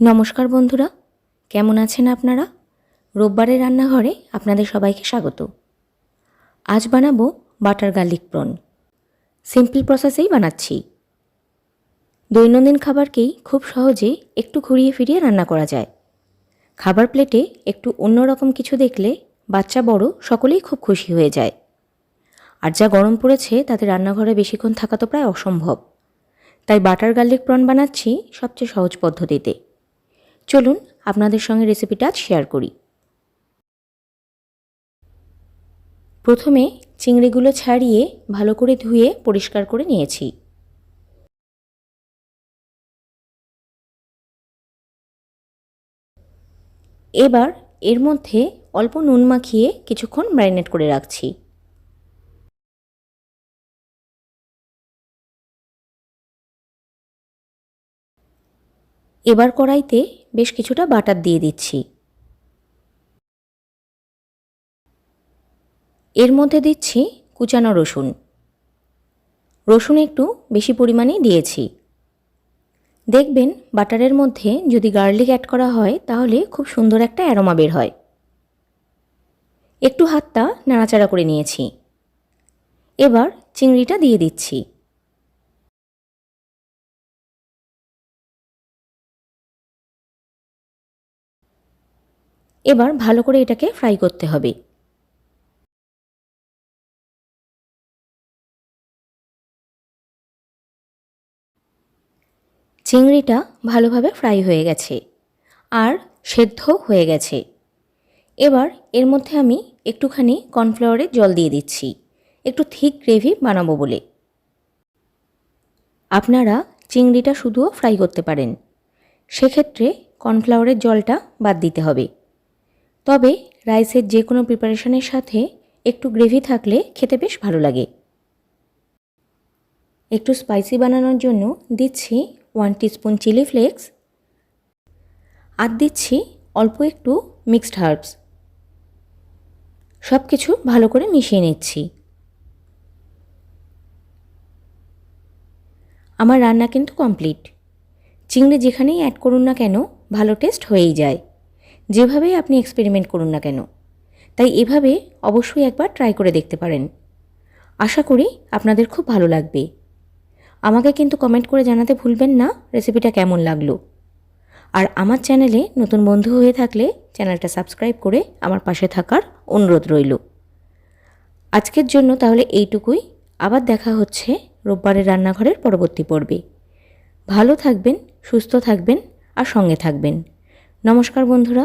নমস্কার বন্ধুরা, কেমন আছেন আপনারা? রোববারের রান্নাঘরে আপনাদের সবাইকে স্বাগত। আজ বানাবো বাটার গার্লিক প্রন। সিম্পল প্রসেসেই বানাচ্ছি। দৈনন্দিন খাবারকেই খুব সহজে একটু ঘুরিয়ে ফিরিয়ে রান্না করা যায়। খাবার প্লেটে একটু অন্যরকম কিছু দেখলে বাচ্চা বড় সকলেই খুব খুশি হয়ে যায়। আর যা গরম পড়েছে তাতে রান্নাঘরে বেশিক্ষণ থাকা তো প্রায় অসম্ভব। তাই বাটার গার্লিক প্রন বানাচ্ছি সবচেয়ে সহজ পদ্ধতিতে। চলুন আপনাদের সঙ্গে রেসিপিটা শেয়ার করি। প্রথমে চিংড়িগুলো ছাড়িয়ে ভালো করে ধুয়ে পরিষ্কার করে নিয়েছি। এবার এর মধ্যে অল্প নুন মাখিয়ে কিছুক্ষণ ম্যারিনেট করে রাখছি। এবার কড়াইতে বেশ কিছুটা বাটার দিয়ে দিচ্ছি। এর মধ্যে দিচ্ছি কুচানো রসুন। রসুন একটু বেশি পরিমাণেই দিয়েছি। দেখবেন বাটারের মধ্যে যদি গার্লিক অ্যাড করা হয়, তাহলে খুব সুন্দর একটা অ্যারোমা বের হয়। একটু হাতটা নাড়াচাড়া করে নিয়েছি। এবার চিংড়িটা দিয়ে দিচ্ছি। এবার ভালো করে এটাকে ফ্রাই করতে হবে। চিংড়িটা ভালোভাবে ফ্রাই হয়ে গেছে আর সেদ্ধ হয়ে গেছে। এবার এর মধ্যে আমি একটুখানি কর্নফ্লাওয়ারের জল দিয়ে দিচ্ছি। একটু থিক গ্রেভি বানাবো বলে। আপনারা চিংড়িটা শুধুও ফ্রাই করতে পারেন। সেক্ষেত্রে কর্নফ্লাওয়ারের জলটা বাদ দিতে হবে। তবে রাইসের যে কোনো প্রিপারেশনের সাথে একটু গ্রেভি থাকলে খেতে বেশ ভালো লাগে। একটু স্পাইসি বানানোর জন্য দিচ্ছি ওয়ান টিস্পুন চিলি ফ্লেক্স আর দিচ্ছি অল্প একটু মিক্সড হার্বস সব কিছু ভালো করে মিশিয়ে নিচ্ছি। আমার রান্না কিন্তু কমপ্লিট চিংড়ি যেখানেই অ্যাড করুন না কেন, ভালো টেস্ট হয়েই যায়। যেভাবেই আপনি এক্সপেরিমেন্ট করুন না কেন, তাই এভাবে অবশ্যই একবার ট্রাই করে দেখতে পারেন। আশা করি আপনাদের খুব ভালো লাগবে। আমাকে কিন্তু কমেন্ট করে জানাতে ভুলবেন না রেসিপিটা কেমন লাগল। আর আমার চ্যানেলে নতুন বন্ধু হয়ে থাকলে চ্যানেলটা সাবস্ক্রাইব করে আমার পাশে থাকার অনুরোধ রইল। আজকের জন্য তাহলে এইটুকুই। আবার দেখা হচ্ছে রোববারের রান্নাঘরের পরবর্তী পর্বে। ভালো থাকবেন, সুস্থ থাকবেন, আর সঙ্গে থাকবেন। নমস্কার বন্ধুরা